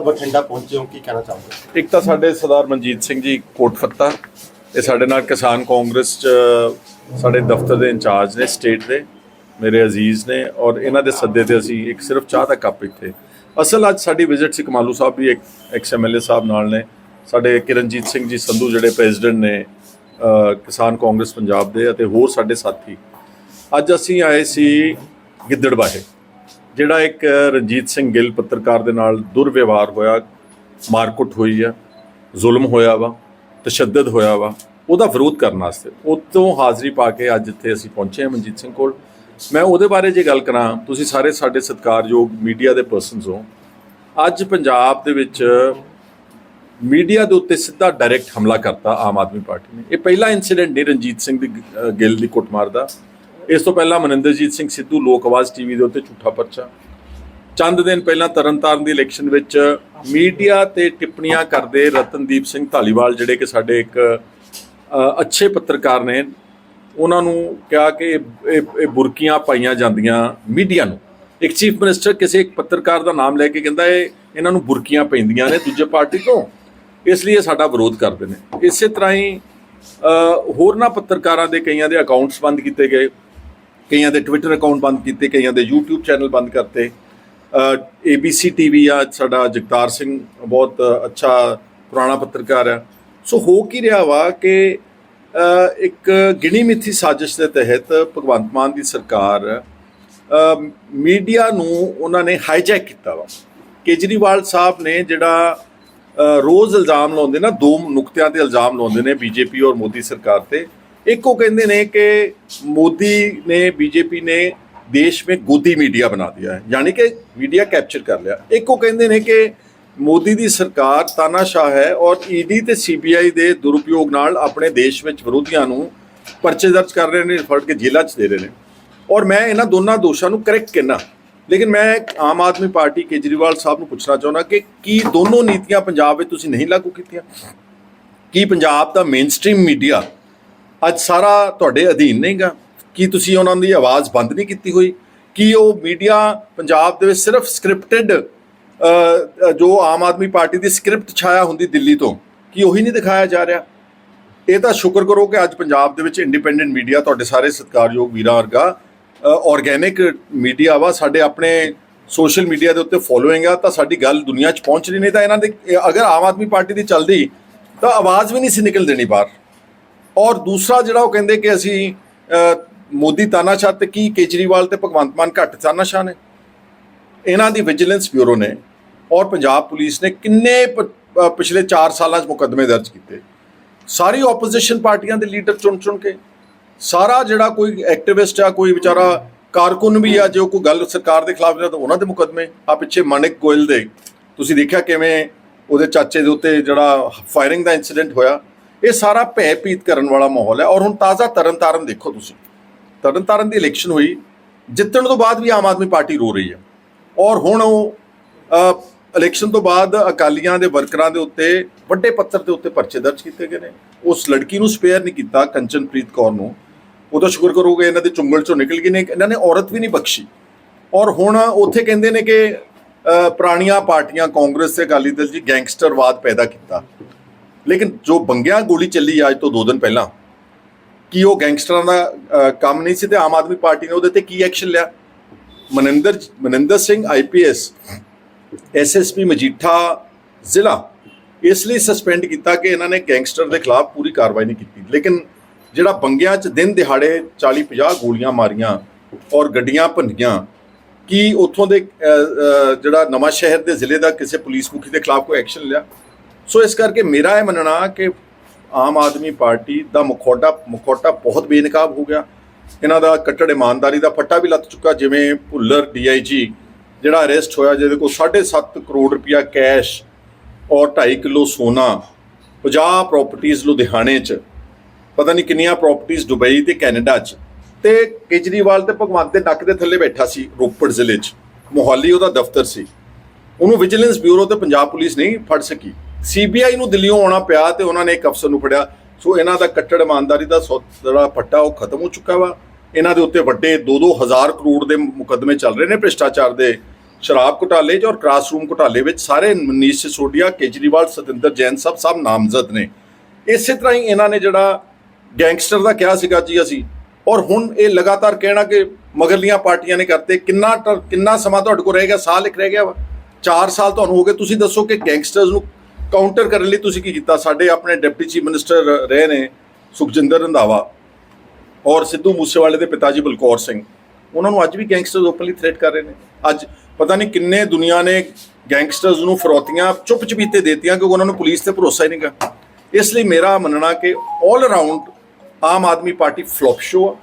ਬਠਿੰਡਾ ਪਹੁੰਚੇ ਹੋ, ਕੀ ਕਹਿਣਾ ਚਾਹੋਗੇ? ਇੱਕ ਤਾਂ ਸਾਡੇ ਸਰਦਾਰ ਮਨਜੀਤ ਸਿੰਘ ਜੀ ਕੋਟਫੱਤਾ ਇਹ ਸਾਡੇ ਨਾਲ ਕਿਸਾਨ ਕਾਂਗਰਸ ਚ, ਸਾਡੇ ਦਫ਼ਤਰ ਦੇ ਇੰਚਾਰਜ ਨੇ, ਸਟੇਟ ਦੇ, ਮੇਰੇ ਅਜ਼ੀਜ਼ ਨੇ, ਔਰ ਇਹਨਾਂ ਦੇ ਸੱਦੇ ਤੇ ਅਸੀਂ ਇੱਕ ਸਿਰਫ ਚਾਹ ਦਾ ਕੱਪ ਇੱਥੇ। ਅਸਲ ਅੱਜ ਸਾਡੀ ਵਿਜ਼ਿਟ ਸੀ ਕਮਾਲੂ ਸਾਹਿਬ ਵੀ, ਇੱਕ ਐਕਸ ਐਮਐਲਏ ਸਾਹਿਬ ਨਾਲ ਨੇ। ਸਾਡੇ ਕਿਰਨਜੀਤ ਸਿੰਘ ਜੀ ਸੰਧੂ ਜਿਹੜੇ ਪ੍ਰੈਜ਼ੀਡੈਂਟ ਨੇ ਕਿਸਾਨ ਕਾਂਗਰਸ ਪੰਜਾਬ ਦੇ, ਅਤੇ ਹੋਰ ਸਾਡੇ ਸਾਥੀ। ਅੱਜ ਅਸੀਂ ਆਏ ਸੀ ਗਿੱਦੜਬਾਹੇ। ਜਿਹੜਾ ਇੱਕ ਰਣਜੀਤ ਸਿੰਘ ਗਿੱਲ ਪੱਤਰਕਾਰ ਦੇ ਨਾਲ ਦੁਰਵਿਵਹਾਰ ਹੋਇਆ, ਮਾਰਕੁੱਟ ਹੋਈ ਆ, ਜ਼ੁਲਮ ਹੋਇਆ ਵਾ, ਤਸ਼ੱਦਦ ਹੋਇਆ ਵਾ, ਉਹਦਾ ਵਿਰੋਧ ਕਰਨ ਵਾਸਤੇ। ਉਤੋਂ ਹਾਜ਼ਰੀ ਪਾ ਕੇ ਅੱਜ ਇੱਥੇ ਅਸੀਂ ਪਹੁੰਚੇ ਹਾਂ ਮਨਜੀਤ ਸਿੰਘ ਕੋਲ। ਮੈਂ ਉਹਦੇ ਬਾਰੇ ਜੇ ਗੱਲ ਕਰਾਂ, ਤੁਸੀਂ ਸਾਰੇ ਸਾਡੇ ਸਤਿਕਾਰਯੋਗ ਮੀਡੀਆ ਦੇ ਪਰਸਨਸ ਹੋ। ਅੱਜ ਪੰਜਾਬ ਦੇ ਵਿੱਚ ਮੀਡੀਆ ਦੇ ਉੱਤੇ ਸਿੱਧਾ ਡਾਇਰੈਕਟ ਹਮਲਾ ਕਰਤਾ ਆਮ ਆਦਮੀ ਪਾਰਟੀ ਨੇ। ਇਹ ਪਹਿਲਾ ਇਨਸੀਡੈਂਟ ਨਹੀਂ ਰਣਜੀਤ ਸਿੰਘ ਦੀ ਗਿੱਲ ਦੀ ਕੁੱਟਮਾਰ ਦਾ। ਇਸ ਤੋਂ ਪਹਿਲਾਂ ਮਨਿੰਦਰਜੀਤ ਸਿੰਘ ਸਿੱਧੂ ਲੋਕ ਆਵਾਜ਼ ਟੀਵੀ ਦੇ ਉੱਤੇ ਝੂਠਾ ਪਰਚਾ। ਚੰਦ ਦਿਨ ਪਹਿਲਾਂ ਤਰਨਤਾਰਨ ਦੀ ਇਲੈਕਸ਼ਨ ਵਿੱਚ ਮੀਡੀਆ ਤੇ ਟਿੱਪਣੀਆਂ ਕਰਦੇ ਰਤਨਦੀਪ ਸਿੰਘ ਢਾਲੀਵਾਲ ਜਿਹੜੇ ਕਿ ਸਾਡੇ ਇੱਕ ਅੱਛੇ ਪੱਤਰਕਾਰ ਨੇ, ਉਹਨਾਂ ਨੂੰ ਕਿਹਾ ਕਿ ਇਹ- ਬੁਰਕੀਆਂ ਪਾਈਆਂ ਜਾਂਦੀਆਂ ਮੀਡੀਆ ਨੂੰ। ਇੱਕ ਚੀਫ ਮਿਨਿਸਟਰ ਕਿਸੇ ਇੱਕ ਪੱਤਰਕਾਰ ਦਾ ਨਾਮ ਲੈ ਕੇ ਕਹਿੰਦਾ ਇਹ, ਇਹਨਾਂ ਨੂੰ ਬੁਰਕੀਆਂ ਪੈਂਦੀਆਂ ਨੇ ਦੂਜੇ ਪਾਰਟੀ ਤੋਂ। ਇਸ ਲਈ ਇਹ ਸਾਡਾ ਵਿਰੋਧ ਕਰਦੇ ਨੇ। ਇਸੇ ਤਰ੍ਹਾਂ ਹੀ ਹੋਰਨਾਂ ਪੱਤਰਕਾਰਾਂ ਦੇ ਕਈਆਂ ਦੇ ਅਕਾਊਂਟਸ ਬੰਦ ਕੀਤੇ ਗਏ। ਕਈਆਂ ਦੇ ਟਵਿੱਟਰ ਅਕਾਊਂਟ ਬੰਦ ਕੀਤੇ, ਕਈਆਂ ਦੇ YouTube ਚੈਨਲ ਬੰਦ ਕਰਤੇ। ABC TV ਆ, ਸਾਡਾ ਜਗਤਾਰ ਸਿੰਘ ਬਹੁਤ ਅੱਛਾ ਪੁਰਾਣਾ ਪੱਤਰਕਾਰ ਆ। ਸੋ ਹੋ ਕੀ ਰਿਹਾ ਵਾ ਕਿ ਇੱਕ ਗਿਣੀ ਮਿੱਥੀ ਸਾਜ਼ਿਸ਼ ਦੇ ਤਹਿਤ ਭਗਵੰਤ ਮਾਨ ਦੀ ਸਰਕਾਰ ਮੀਡੀਆ ਨੂੰ ਉਹਨਾਂ ਨੇ ਹਾਈਜੈਕ ਕੀਤਾ ਵਾ। ਕੇਜਰੀਵਾਲ ਸਾਹਿਬ ਨੇ ਜਿਹੜਾ ਰੋਜ਼ ਇਲਜ਼ਾਮ ਲਾਉਂਦੇ ਨਾ, ਦੋ ਨੁਕਤਿਆਂ ਤੇ ਇਲਜ਼ਾਮ ਲਾਉਂਦੇ ਨੇ ਬੀਜੇਪੀ ਔਰ ਮੋਦੀ ਸਰਕਾਰ ਤੇ। ਇੱਕ ਉਹ ਕਹਿੰਦੇ ਨੇ ਕਿ ਮੋਦੀ ਨੇ, ਬੀਜੇਪੀ ਨੇ ਦੇਸ਼ ਵਿੱਚ ਗੋਦੀ ਮੀਡੀਆ ਬਣਾ ਦਿਆ ਹੈ। ਯਾਨੀ ਕਿ ਮੀਡੀਆ ਕੈਪਚਰ ਕਰ ਲਿਆ। ਇੱਕ ਉਹ ਕਹਿੰਦੇ ਨੇ ਕਿ ਮੋਦੀ ਦੀ ਸਰਕਾਰ ਤਾਨਾਸ਼ਾਹ ਹੈ ਔਰ ਈਡੀ ਤੇ ਸੀਬੀਆਈ ਦੇ ਦੁਰਉਪਯੋਗ ਨਾਲ ਆਪਣੇ ਦੇਸ਼ ਵਿੱਚ ਵਿਰੋਧੀਆਂ ਨੂੰ ਪਰਚੇ ਦਰਜ ਕਰ ਰਹੇ ਨੇ, ਫੜ ਕੇ ਜੇਲ੍ਹਾਂ 'ਚ ਦੇ ਰਹੇ ਨੇ। ਔਰ ਮੈਂ ਇਹਨਾਂ ਦੋਨਾਂ ਦੋਸ਼ਾਂ ਨੂੰ ਕਰੈਕਟ ਕਹਿਣਾ ਲੇਕਿਨ ਮੈਂ ਆਮ ਆਦਮੀ ਪਾਰਟੀ ਕੇਜਰੀਵਾਲ ਸਾਹਿਬ ਨੂੰ ਪੁੱਛਣਾ ਚਾਹੁੰਦਾ ਕਿ ਕੀ ਦੋਨੋਂ ਨੀਤੀਆਂ ਪੰਜਾਬ ਵਿੱਚ ਤੁਸੀਂ ਨਹੀਂ ਲਾਗੂ ਕੀਤੀਆਂ? ਕੀ ਪੰਜਾਬ ਦਾ ਮੇਨਸਟ੍ਰੀਮ ਮੀਡੀਆ ਅੱਜ ਸਾਰਾ ਤੁਹਾਡੇ ਅਧੀਨ ਨਹੀਂਗਾ। ਕੀ ਤੁਸੀਂ ਉਹਨਾਂ ਦੀ ਆਵਾਜ਼ ਬੰਦ ਨਹੀਂ ਕੀਤੀ ਹੋਈ? ਕੀ ਉਹ ਮੀਡੀਆ ਪੰਜਾਬ ਦੇ ਵਿੱਚ ਸਿਰਫ ਸਕ੍ਰਿਪਟਡ ਜੋ ਆਮ ਆਦਮੀ ਪਾਰਟੀ ਦੀ ਸਕ੍ਰਿਪਟ ਛਾਇਆ ਹੁੰਦੀ ਦਿੱਲੀ ਤੋਂ, ਕੀ ਉਹੀ ਨਹੀਂ ਦਿਖਾਇਆ ਜਾ ਰਿਹਾ? ਇਹ ਤਾਂ ਸ਼ੁਕਰ ਕਰੋ ਕਿ ਅੱਜ ਪੰਜਾਬ ਦੇ ਵਿੱਚ ਇੰਡੀਪੈਂਡੈਂਟ ਮੀਡੀਆ ਤੁਹਾਡੇ ਸਾਰੇ ਸਤਿਕਾਰਯੋਗ ਵੀਰਾਂ ਵਰਗਾ ਆਰਗੈਨਿਕ ਮੀਡੀਆ ਵਾ, ਸਾਡੇ ਆਪਣੇ ਸੋਸ਼ਲ ਮੀਡੀਆ ਦੇ ਉੱਤੇ ਫੋਲੋਇੰਗ ਆ, ਤਾਂ ਸਾਡੀ ਗੱਲ ਦੁਨੀਆ 'ਚ ਪਹੁੰਚ ਰਹੀ ਨਹੀਂ, ਤਾਂ ਇਹਨਾਂ ਦੇ, ਅਗਰ ਆਮ ਆਦਮੀ ਪਾਰਟੀ ਦੀ ਚੱਲਦੀ, ਤਾਂ ਆਵਾਜ਼ ਵੀ ਨਹੀਂ ਸੀ ਨਿਕਲ ਦੇਣੀ ਬਾਹਰ। ਔਰ ਦੂਸਰਾ ਜਿਹੜਾ ਉਹ ਕਹਿੰਦੇ ਕਿ ਅਸੀਂ ਮੋਦੀ ਤਾਨਾਸ਼ਾਹ ਤੇ ਕੀ ਕੇਜਰੀਵਾਲ ਤੇ ਭਗਵੰਤ ਮਾਨ ਘੱਟ ਤਾਨਾਸ਼ਾਹ ਨੇ? ਇਹਨਾਂ ਦੀ ਵਿਜੀਲੈਂਸ ਬਿਊਰੋ ਨੇ ਔਰ ਪੰਜਾਬ ਪੁਲਿਸ ਨੇ ਕਿੰਨੇ ਪਿਛਲੇ 4 ਸਾਲਾਂ 'ਚ ਮੁਕੱਦਮੇ ਦਰਜ ਕੀਤੇ। ਸਾਰੀ ਆਪੋਜੀਸ਼ਨ ਪਾਰਟੀਆਂ ਦੇ ਲੀਡਰ ਚੁਣ ਚੁਣ ਕੇ, ਸਾਰਾ ਜਿਹੜਾ ਕੋਈ ਐਕਟਿਵਿਸਟ ਆ, ਕੋਈ ਵਿਚਾਰਾ ਕਾਰਕੁਨ ਵੀ ਆ, ਜੋ ਕੋਈ ਗੱਲ ਸਰਕਾਰ ਦੇ ਖਿਲਾਫ ਜਿਹੜਾ ਉਹਨਾਂ ਦੇ ਮੁਕੱਦਮੇ। ਆ ਪਿੱਛੇ ਮਾਨਿਕ ਗੋਇਲ ਦੇ, ਤੁਸੀਂ ਦੇਖਿਆ ਕਿਵੇਂ ਉਹਦੇ ਚਾਚੇ ਦੇ ਉੱਤੇ ਜਿਹੜਾ ਫਾਇਰਿੰਗ ਦਾ ਇਨਸੀਡੈਂਟ ਹੋਇਆ? ਇਹ ਸਾਰਾ ਭੈ ਭੀਤ ਕਰਨ ਵਾਲਾ ਮਾਹੌਲ ਹੈ ਔਰ ਹੁਣ ਤਾਜ਼ਾ ਤਰਨਤਾਰਨ ਦੇਖੋ ਤੁਸੀਂ। ਤਰਨਤਾਰਨ ਦੀ ਇਲੈਕਸ਼ਨ ਹੋਈ, ਜਿੱਤਣ ਤੋਂ ਬਾਅਦ ਵੀ ਆਮ ਆਦਮੀ ਪਾਰਟੀ ਰੋ ਰਹੀ ਹੈ। ਔਰ ਹੁਣ ਉਹ ਇਲੈਕਸ਼ਨ ਤੋਂ ਬਾਅਦ ਅਕਾਲੀਆਂ ਦੇ ਵਰਕਰਾਂ ਦੇ ਉੱਤੇ, ਵੱਡੇ ਪੱਤਰ ਦੇ ਉੱਤੇ ਪਰਚੇ ਦਰਜ ਕੀਤੇ ਗਏ ਨੇ। ਉਸ ਲੜਕੀ ਨੂੰ ਸਪੇਅਰ ਨਹੀਂ ਕੀਤਾ ਕੰਚਨਪ੍ਰੀਤ ਕੌਰ ਨੂੰ। ਉਹ ਤਾਂ ਸ਼ੁਕਰ ਕਰੋਗੇ ਇਹਨਾਂ ਦੇ ਚੁੰਗਲ ਚੋਂ ਨਿਕਲ ਗਈ ਨੇ, ਇਹਨਾਂ ਨੇ ਔਰਤ ਵੀ ਨਹੀਂ ਬਖਸ਼ੀ। ਔਰ ਹੁਣ ਉੱਥੇ ਕਹਿੰਦੇ ਨੇ ਕਿ ਪੁਰਾਣੀਆਂ ਪਾਰਟੀਆਂ ਕਾਂਗਰਸ ਤੇ ਅਕਾਲੀ ਦਲ ਜੀ ਗੈਂਗਸਟਰਵਾਦ ਪੈਦਾ ਕੀਤਾ। ਲੇਕਿਨ ਜੋ ਬੰਗਿਆ ਗੋਲੀ ਚੱਲੀ ਅੱਜ ਤੋਂ 2 ਦਿਨ ਪਹਿਲਾਂ, ਕੀ ਉਹ ਗੈਂਗਸਟਰਾਂ ਦਾ ਕੰਮ ਨਹੀਂ ਸੀ ਤੇ ਆਮ ਆਦਮੀ ਪਾਰਟੀ ਨੇ ਉਹਦੇ ਤੇ ਕੀ ਐਕਸ਼ਨ ਲਿਆ? ਮਨਿੰਦਰ ਮਨਿੰਦਰ ਸਿੰਘ ਆਈਪੀਐਸ ਐਸਐਸਪੀ ਮਜੀਠਾ ਜ਼ਿਲ੍ਹਾ, ਇਸ ਲਈ ਸਸਪੈਂਡ ਕੀਤਾ ਕਿ ਇਹਨਾਂ ਨੇ ਗੈਂਗਸਟਰ ਦੇ ਖਿਲਾਫ ਪੂਰੀ ਕਾਰਵਾਈ ਨਹੀਂ ਕੀਤੀ। ਲੇਕਿਨ ਜਿਹੜਾ ਬੰਗਿਆਂ 'ਚ ਦਿਨ ਦਿਹਾੜੇ 40 50 ਗੋਲੀਆਂ ਮਾਰੀਆਂ ਔਰ ਗੱਡੀਆਂ ਭੰਨੀਆਂ, ਕੀ ਉੱਥੋਂ ਦੇ ਜਿਹੜਾ ਨਵਾਂ ਸ਼ਹਿਰ ਦੇ ਜ਼ਿਲ੍ਹੇ ਦਾ ਕਿਸੇ ਪੁਲਿਸ ਮੁਖੀ ਦੇ ਖਿਲਾਫ ਕੋਈ ਐਕਸ਼ਨ ਲਿਆ? ਸੋ ਇਸ ਕਰਕੇ ਮੇਰਾ ਇਹ ਮੰਨਣਾ ਕਿ ਆਮ ਆਦਮੀ ਪਾਰਟੀ ਦਾ ਮੁਖੌਟਾ ਮੁਖੌਟਾ ਬਹੁਤ ਬੇਨਕਾਬ ਹੋ ਗਿਆ। ਇਹਨਾਂ ਦਾ ਕੱਟੜ ਇਮਾਨਦਾਰੀ ਦਾ ਫੱਟਾ ਵੀ ਲੱਤ ਚੁੱਕਾ, ਜਿਵੇਂ ਭੁੱਲਰ ਡੀਆਈਜੀ, ਜਿਹੜਾ ਅਰੈਸਟ ਹੋਇਆ, ਜਿਹਦੇ ਕੋਲ 7.5 ਕਰੋੜ ਰੁਪਇਆ ਕੈਸ਼ ਔਰ 2.5 ਕਿਲੋ ਸੋਨਾ 50 ਪ੍ਰਾਪਰਟੀਆਂ ਲੁਧਿਆਣੇ 'ਚ, ਪਤਾ ਨਹੀਂ ਕਿੰਨੀਆਂ ਪ੍ਰਾਪਰਟੀਆਂ ਦੁਬਈ ਤੇ ਕੈਨੇਡਾ 'ਚ। ਤੇ ਕੇਜਰੀਵਾਲ ਤੇ ਭਗਵੰਤ ਦੇ ਨੱਕ ਦੇ ਥੱਲੇ ਬੈਠਾ ਸੀ ਰੋਪੜ ਜ਼ਿਲ੍ਹੇ 'ਚ। ਮੋਹਾਲੀ ਉਹਦਾ ਦਫ਼ਤਰ ਸੀ। ਉਹਨੂੰ ਵਿਜੀਲੈਂਸ ਬਿਊਰੋ ਤੇ ਪੰਜਾਬ ਪੁਲਿਸ ਨਹੀਂ ਫੜ ਸਕੀ। ਸੀਬੀਆਈ ਨੂੰ ਦਿੱਲੀੋਂ ਆਉਣਾ ਪਿਆ ਤੇ ਉਹਨਾਂ ਨੇ ਇੱਕ ਅਫਸਰ ਨੂੰ ਫੜਿਆ। ਸੋ ਇਹਨਾਂ ਦਾ ਕੱਟੜ ਇਮਾਨਦਾਰੀ ਦਾ ਸੌ- ਜਿਹੜਾ ਫੱਟਾ ਉਹ ਖਤਮ ਹੋ ਚੁੱਕਾ ਵਾ। ਇਹਨਾਂ ਦੇ ਉੱਤੇ ਵੱਡੇ 2-2 ਹਜ਼ਾਰ ਕਰੋੜ ਦੇ ਮੁਕੱਦਮੇ ਚੱਲ ਰਹੇ ਨੇ ਭ੍ਰਿਸ਼ਟਾਚਾਰ ਦੇ ਸ਼ਰਾਬ ਘੁਟਾਲੇ 'ਚ ਔਰ ਕਲਾਸਰੂਮ ਘੁਟਾਲੇ ਵਿੱਚ। ਸਾਰੇ ਮਨੀਸ਼ ਸਿਸੋਡੀਆ ਕੇਜਰੀਵਾਲ, ਸਤਿੰਦਰ ਜੈਨ ਸਭ ਸਭ ਨਾਮਜ਼ਦ ਨੇ। ਇਸੇ ਤਰ੍ਹਾਂ ਹੀ ਇਹਨਾਂ ਨੇ ਜਿਹੜਾ ਗੈਂਗਸਟਰ ਦਾ ਕਿਹਾ ਸੀਗਾ ਜੀ ਅਸੀਂ। ਔਰ ਹੁਣ ਇਹ ਲਗਾਤਾਰ ਕਹਿਣਾ ਕਿ ਮਗਰਲੀਆਂ ਪਾਰਟੀਆਂ ਨੇ ਕਰਤੇ। ਕਿੰਨਾ ਟ- ਕਿੰਨਾ ਸਮਾਂ ਤੁਹਾਡੇ ਕੋਲ ਰਹਿ ਗਿਆ? ਸਾਲ ਇੱਕ ਰਹਿ ਗਿਆ ਵਾ। 4 ਸਾਲ ਤੁਹਾਨੂੰ ਹੋ ਗਏ। ਤੁਸੀਂ ਦੱਸੋ ਕਿ ਗੈਂਗਸਟਰਸ ਨੂੰ ਕਾਊਂਟਰ ਕਰਨ ਲਈ ਤੁਸੀਂ ਕੀ ਕੀਤਾ? ਸਾਡੇ ਆਪਣੇ ਡਿਪਟੀ ਚੀਫ ਮਿਨਿਸਟਰ ਰਹੇ ਨੇ ਸੁਖਜਿੰਦਰ ਰੰਧਾਵਾ ਔਰ ਸਿੱਧੂ ਮੂਸੇਵਾਲੇ ਦੇ ਪਿਤਾ ਜੀ ਬਲਕੌਰ ਸਿੰਘ। ਉਹਨਾਂ ਨੂੰ ਅੱਜ ਵੀ ਗੈਂਗਸਟਰਸ ਓਪਨਲੀ ਥ੍ਰੈਟ ਕਰ ਰਹੇ ਨੇ। ਅੱਜ ਪਤਾ ਨਹੀਂ ਕਿੰਨੇ ਦੁਨੀਆ ਨੇ ਗੈਂਗਸਟਰਸ ਨੂੰ ਫਰੋਤੀਆਂ ਚੁੱਪ ਚਪੀਤੇ ਦੇਤੀਆਂ ਕਿਉਂਕਿ ਉਹਨਾਂ ਨੂੰ ਪੁਲਿਸ ਤੇ ਭਰੋਸਾ ਹੀ ਨਹੀਂਗਾ ਇਸ ਲਈ ਮੇਰਾ ਮੰਨਣਾ ਕਿ 올 around Aam Aadmi Party flop show ਆ।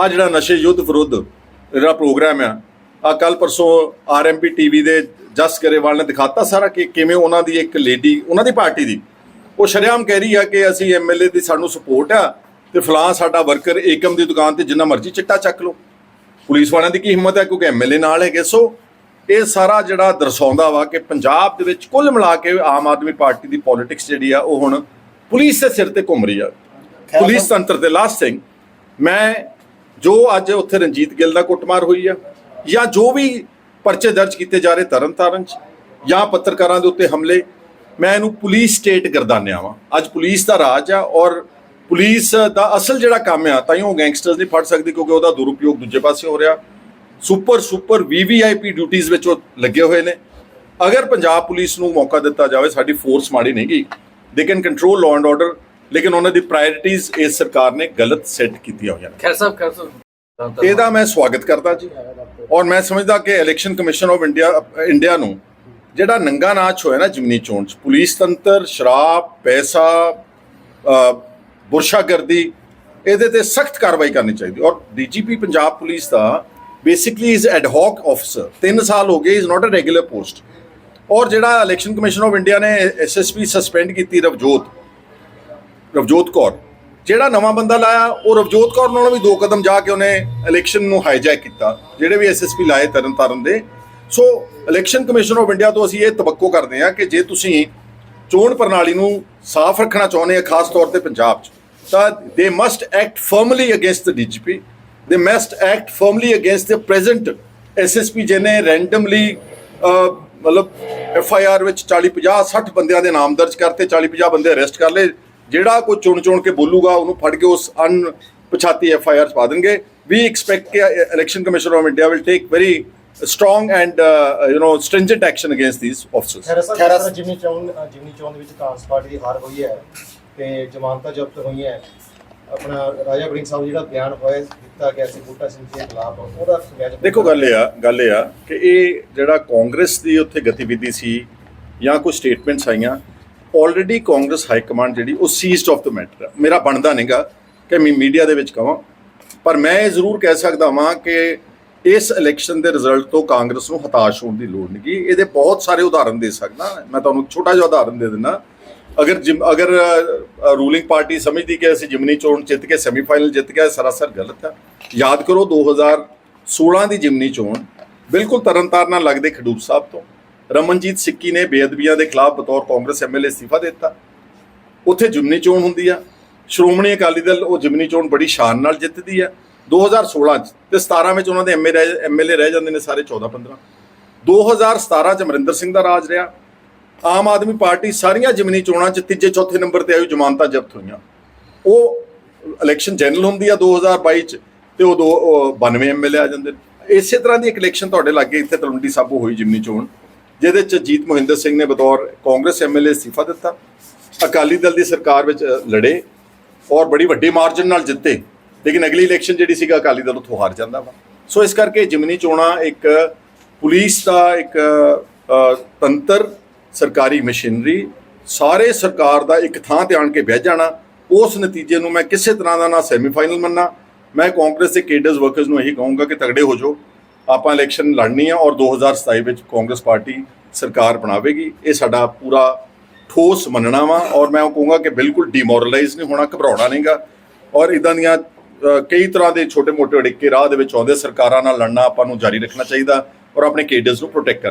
ਆਹ ਜਿਹੜਾ ਨਸ਼ੇ ਯੁੱਧ ਵਿਰੁੱਧ ਜਿਹੜਾ ਪ੍ਰੋਗਰਾਮ ਆ ਆ ਕੱਲ ਪਰਸੋਂ ਆਰਐਮਪੀ ਟੀਵੀ ਦੇ ਜਸ ਗਰੇਵਾਲ ਨੇ ਦਿਖਾਤਾ ਸਾਰਾ ਕਿ ਕਿਵੇਂ ਉਹਨਾਂ ਦੀ ਇੱਕ ਲੇਡੀ ਉਹਨਾਂ ਦੀ ਪਾਰਟੀ ਦੀ ਉਹ ਸ਼ਰੇਆਮ ਕਹਿ ਰਹੀ ਆ ਕਿ ਅਸੀਂ ਐਮਐਲਏ ਦੀ ਸਾਨੂੰ ਸਪੋਰਟ ਆ ਤੇ ਫਲਾਂ ਸਾਡਾ ਵਰਕਰ ਏਕਮ ਦੀ ਦੁਕਾਨ ਤੇ ਜਿੰਨਾ ਮਰਜ਼ੀ ਚਿੱਟਾ ਚੱਕ ਲਓ। ਪੁਲਿਸ ਵਾਲਿਆਂ ਦੀ ਕੀ ਹਿੰਮਤ ਹੈ ਕਿਉਂਕਿ ਐਮਐਲਏ ਨਾਲ ਹੈਗੇ ਸੋ ਇਹ ਸਾਰਾ ਜਿਹੜਾ ਦਰਸਾਉਂਦਾ ਵਾ ਕਿ ਪੰਜਾਬ ਦੇ ਵਿੱਚ ਕੁੱਲ ਮਿਲਾ ਕੇ ਆਮ ਆਦਮੀ ਪਾਰਟੀ ਦੀ ਪੋਲਿਟਿਕਸ ਜਿਹੜੀ ਆ ਉਹ ਹੁਣ ਪੁਲਿਸ ਦੇ ਸਿਰ ਤੇ ਘੁੰਮ ਰਹੀ ਆ। ਪੁਲਿਸ ਤੰਤਰ ਦੇ ਲਾਸਟ ਥਿੰਗ ਮੈਂ ਜੋ ਅੱਜ ਉੱਥੇ ਰਣਜੀਤ ਗਿੱਲ ਦਾ ਕੁੱਟਮਾਰ ਹੋਈ ਆ ਜਾਂ ਜੋ ਵੀ ਪਰਚੇ ਦਰਜ ਕੀਤੇ ਜਾ ਰਹੇ ਤਰਨਤਾਰਨ ਚ ਜਾਂ ਪੱਤਰਕਾਰਾਂ ਦੇ ਉੱਤੇ ਹਮਲੇ, ਮੈਂ ਇਹਨੂੰ ਪੁਲਿਸ ਸਟੇਟ ਗਰਦਾਨਿਆ ਵਾਂ। ਅੱਜ ਪੁਲਿਸ ਦਾ ਰਾਜ ਆ ਔਰ ਪੁਲਿਸ ਦਾ ਅਸਲ ਜਿਹੜਾ ਕੰਮ ਆ, ਤਾਂ ਹੀ ਉਹ ਗੈਂਗਸਟਰਸ ਨਹੀਂ ਫੜ ਸਕਦੀ ਕਿਉਂਕਿ ਉਹਦਾ ਦੁਰਉਪਯੋਗ ਦੂਜੇ ਪਾਸੇ ਹੋ ਰਿਹਾ। ਸੁਪਰ ਸੁਪਰ ਵੀਵੀਆਈਪੀ ਡਿਊਟੀਆਂ ਵਿੱਚ ਉਹ ਲੱਗੇ ਹੋਏ ਨੇ। ਅਗਰ ਪੰਜਾਬ ਪੁਲਿਸ ਨੂੰ ਮੌਕਾ ਦਿੱਤਾ ਜਾਵੇ, ਸਾਡੀ ਫੋਰਸ ਮਾੜੀ ਨਹੀਂ ਗਈ। They can control law and order ਲੇਕਿਨ ਉਹਨਾਂ ਦੀ ਪ੍ਰਾਇੋਰਟੀਜ਼ ਇਸ ਸਰਕਾਰ ਨੇ ਗਲਤ ਸੈੱਟ ਕੀਤੀਆਂ ਹੋਈਆਂ ਨੇ। ਖੈਰ ਸਾਹਿਬ ਖੈਰ ਸਾਹਿਬ। ਇਹਦਾ ਮੈਂ ਸਵਾਗਤ ਕਰਦਾ ਜੀ। ਔਰ ਮੈਂ ਸਮਝਦਾ ਕਿ election commission of India India ਨੂੰ ਜਿਹੜਾ ਨੰਗਾ ਨਾਚ ਹੋਇਆ ਨਾ ਜਿਮਨੀ ਚੋਣ ਚ, ਪੁਲਿਸ ਤੰਤਰ, ਸ਼ਰਾਬ, ਪੈਸਾ ਬੁਰਸ਼ਾਗਰਦੀ, ਇਹਦੇ ਤੇ ਸਖਤ ਕਾਰਵਾਈ ਕਰਨੀ ਚਾਹੀਦੀ। ਔਰ DGP Punjab police the basically is ad hoc officer 3 ਸਾਲ ਹੋ ਗਏ is not a regular post ਔਰ ਜਿਹੜਾ ਇਲੈਕਸ਼ਨ ਕਮਿਸ਼ਨ ਆਫ ਇੰਡੀਆ ਨੇ ਐਸਐਸਪੀ ਸਸਪੈਂਡ ਕੀਤੀ, ਰਵਜੋਤ ਰਵਜੋਤ ਕੌਰ ਜਿਹੜਾ ਨਵਾਂ ਬੰਦਾ ਲਾਇਆ, ਉਹ ਰਵਜੋਤ ਕੌਰ ਨਾਲੋਂ ਵੀ ਦੋ ਕਦਮ ਜਾ ਕੇ ਉਹਨੇ ਇਲੈਕਸ਼ਨ ਨੂੰ ਹਾਈਜੈਕ ਕੀਤਾ, ਜਿਹੜੇ ਵੀ ਐਸਐਸਪੀ ਲਾਏ ਤਰਨ ਤਾਰਨ ਦੇ। So election commission of India ਤੋਂ ਅਸੀਂ ਇਹ ਤਵੱਕੋ ਕਰਦੇ ਹਾਂ ਕਿ ਜੇ ਤੁਸੀਂ ਚੋਣ ਪ੍ਰਣਾਲੀ ਨੂੰ ਸਾਫ਼ ਰੱਖਣਾ ਚਾਹੁੰਦੇ ਆ ਖਾਸ ਤੌਰ ਤੇ ਪੰਜਾਬ 'ਚ, ਤਾਂ they must act formally against the DGP they must act formally against the present SSP ਜਿਹਨੇ ਰੈਂਡਮਲੀ ਮਤਲਬ ਐਫ ਆਈ ਆਰ ਵਿੱਚ 40 50 60 ਬੰਦਿਆਂ ਦੇ ਨਾਮ ਦਰਜ ਕਰਤੇ 40 50 ਬੰਦੇ ਅਰੈਸਟ ਕਰ ਲਏ ਜਿਹੜਾ ਕੋਈ ਚੁਣ ਚੁਣ ਕੇ ਬੋਲੂਗਾ ਉਹਨੂੰ ਫੜ ਕੇ ਉਸ ਅਨ ਪਛਾਤੀ ਐਫ ਆਈ ਆਰ ਪਾ ਦੇਣਗੇ। ਵੀ ਐਕਸਪੈਕਟ ਕਿ election commission of India will take very strong and uh, you know stringent action against these officers Khaira ਤਰ੍ਹਾਂ ਜਿਮਨੀ ਚੋਣ ਜਿਮਨੀ ਚੋਣ ਦੇ ਵਿੱਚ ਕਾਂਗਰਸ ਪਾਰਟੀ ਦੀ ਹਾਰ ਹੋਈ ਹੈ ਤੇ ਜ਼ਮਾਨਤਾਂ ਜ਼ਬਤ ਹੋਈਆਂ ਹੈ। ਆਪਣਾ ਰਾਜਾ ਵੜਿੰਗ ਸਾਹਿਬ ਜਿਹੜਾ ਬਿਆਨ ਹੋਇਆ ਦਿੱਤਾ ਗਿਆ ਸੀ ਬੂਟਾ ਸਿੰਘ ਦੇ ਖਿਲਾਫ ਉਹਦਾ ਸਮਝਾ ਦੇਖੋ ਗੱਲ ਇਹ ਆ ਗੱਲ ਇਹ ਆ ਕਿ ਇਹ ਜਿਹੜਾ ਕਾਂਗਰਸ ਦੀ ਉੱਥੇ ਗਤੀਵਿਧੀ ਸੀ ਜਾਂ ਕੋਈ ਸਟੇਟਮੈਂਟਸ ਆਈਆਂ ਆਲਰੇਡੀ ਕਾਂਗਰਸ ਹਾਈ ਕਮਾਂਡ ਜਿਹੜੀ ਉਹ ਸੀਜ਼ਡ ਆਫ ਦ ਮੈਟਰ ਮੇਰਾ ਬਣਦਾ ਨਹੀਂਗਾ ਕਿ ਮੈਂ ਮੀਡੀਆ ਦੇ ਵਿੱਚ ਕਹਾਂ ਪਰ ਮੈਂ ਇਹ ਜ਼ਰੂਰ ਕਹਿ ਸਕਦਾ ਹਾਂ ਕਿ ਇਸ ਇਲੈਕਸ਼ਨ ਦੇ ਰਿਜ਼ਲਟ ਤੋਂ ਕਾਂਗਰਸ ਨੂੰ ਹਤਾਸ਼ ਹੋਣ ਦੀ ਲੋੜ ਨਹੀਂ ਇਹਦੇ ਬਹੁਤ ਸਾਰੇ ਉਦਾਹਰਨ ਦੇ ਸਕਦਾ। ਮੈਂ ਤੁਹਾਨੂੰ ਛੋਟਾ ਜਿਹਾ ਉਦਾਹਰਨ ਦੇ ਦਿੰਦਾ। ਅਗਰ ਜਿਮ ਅਗਰ ਰੂਲਿੰਗ ਪਾਰਟੀ ਸਮਝਦੀ ਕਿ ਅਸੀਂ ਜਿਮਨੀ ਚੋਣ ਜਿੱਤ ਕੇ ਸੈਮੀਫਾਈਨਲ ਜਿੱਤ ਗਿਆ ਸਰਾਸਰ ਗਲਤ ਹੈ ਯਾਦ ਕਰੋ 2016 ਦੀ ਜਿਮਨੀ ਚੋਣ ਬਿਲਕੁਲ ਤਰਨਤਾਰਨ ਨਾਲ ਲੱਗਦੇ ਖਡੂਰ ਸਾਹਿਬ ਤੋਂ। ਰਮਨਜੀਤ ਸਿੱਕੀ ਨੇ ਬੇਅਦਬੀਆਂ ਦੇ ਖਿਲਾਫ ਬਤੌਰ ਕਾਂਗਰਸ ਐਮਐਲਏ ਅਸਤੀਫਾ ਦਿੱਤਾ। ਉੱਥੇ ਜਿਮਨੀ ਚੋਣ ਹੁੰਦੀ ਆ। ਸ਼੍ਰੋਮਣੀ ਅਕਾਲੀ ਦਲ ਉਹ ਜਿਮਨੀ ਚੋਣ ਬੜੀ ਸ਼ਾਨ ਨਾਲ ਜਿੱਤਦੀ ਆ। 2016 ਚ ਤੇ 17 ਵਿੱਚ ਉਹਨਾਂ ਦੇ ਐਮਐਲਏ ਐਮਐਲਏ ਰਹਿ ਜਾਂਦੇ ਨੇ ਸਾਰੇ 14 15 2017 ਚ ਅਮਰਿੰਦਰ ਸਿੰਘ ਦਾ ਰਾਜ ਰਿਹਾ। ਆਮ ਆਦਮੀ ਪਾਰਟੀ ਸਾਰੀਆਂ ਜਿਮਨੀ ਚੋਣਾਂ ਚ ਤੀਜੇ ਚੌਥੇ ਨੰਬਰ ਤੇ ਆਈ ਜ਼ਮਾਨਤਾਂ ਜ਼ਬਤ ਹੋਈਆਂ। ਉਹ ਇਲੈਕਸ਼ਨ ਜਨਰਲ ਹੁੰਦੀ ਆ 2022 ਚ ਤੇ ਉਹ ਦੋ ਉਹ 92 ਐਮਐਲਏ ਆ ਜਾਂਦੇ ਨੇ। ਇਸੇ ਤਰ੍ਹਾਂ ਦੀ ਇੱਕ ਇਲੈਕਸ਼ਨ ਤੁਹਾਡੇ ਲਾਗੇ ਇੱਥੇ ਤਲਵੰਡੀ ਸਾਬੋ ਹੋਈ ਜਿਮਨੀ ਚੋਣ। ਜਿਹਦੇ ਚ ਜੀਤ ਮੋਹਿੰਦਰ ਸਿੰਘ ਨੇ ਬਤੌਰ ਕਾਂਗਰਸ ਐਮਐਲਏ ਅਸਤੀਫਾ ਦਿੱਤਾ, ਅਕਾਲੀ ਦਲ ਦੀ ਸਰਕਾਰ ਵਿੱਚ ਲੜੇ ਔਰ ਬੜੀ ਵੱਡੀ ਮਾਰਜਨ ਨਾਲ ਜਿੱਤੇ, ਲੇਕਿਨ ਅਗਲੀ ਇਲੈਕਸ਼ਨ ਜਿਹੜੀ ਸੀਗਾ ਅਕਾਲੀ ਦਲ ਉੱਥੋਂ ਹਾਰ ਜਾਂਦਾ ਵਾ। ਸੋ ਇਸ ਕਰਕੇ ਜਿਮਨੀ ਚੋਣਾਂ ਇੱਕ ਪੁਲਿਸ ਦਾ ਇੱਕ ਤੰਤਰ, ਸਰਕਾਰੀ ਮਸ਼ੀਨਰੀ, ਸਾਰੇ ਸਰਕਾਰ ਦਾ ਇੱਕ ਥਾਂ ਤੇ ਆਣ ਕੇ ਬਹਿ ਜਾਣਾ, ਉਸ ਨਤੀਜੇ ਨੂੰ ਮੈਂ ਕਿਸੇ ਤਰ੍ਹਾਂ ਦਾ ਨਾ ਸੈਮੀਫਾਈਨਲ ਮੰਨਣਾ ਮੈਂ ਕਾਂਗਰਸ ਦੇ ਕੇਡਰਸ ਵਰਕਰਸ ਨੂੰ ਇਹੀ ਕਹੂੰਗਾ ਕਿ ਤਗੜੇ ਹੋ ਜਾਓ। ਆਪਾਂ ਇਲੈਕਸ਼ਨ ਲੜਨੀ ਆ ਔਰ 2027 ਵਿੱਚ ਕਾਂਗਰਸ ਪਾਰਟੀ ਸਰਕਾਰ ਬਣਾਵੇਗੀ, ਇਹ ਸਾਡਾ ਪੂਰਾ ਠੋਸ ਮੰਨਣਾ ਵਾ ਔਰ ਮੈਂ ਉਹ ਕਹੂੰਗਾ ਕਿ ਬਿਲਕੁਲ ਡੀਮੋਰਲਾਈਜ਼ ਨਹੀਂ ਹੋਣਾ, ਘਬਰਾਉਣਾ ਨਹੀਂਗਾ ਔਰ ਇਦਾਂ ਦੀਆਂ ਕਈ ਤਰ੍ਹਾਂ ਦੇ ਛੋਟੇ ਮੋਟੇ ਅੜਿੱਕੇ ਰਾਹ ਦੇ ਵਿੱਚ ਆਉਂਦੇ ਸਰਕਾਰਾਂ ਨਾਲ ਲੜਨਾ ਆਪਾਂ ਨੂੰ ਜਾਰੀ ਰੱਖਣਾ ਚਾਹੀਦਾ ਔਰ ਆਪਣੇ ਕੇਡਰਸ ਨੂੰ ਪ੍ਰੋਟੈਕਟ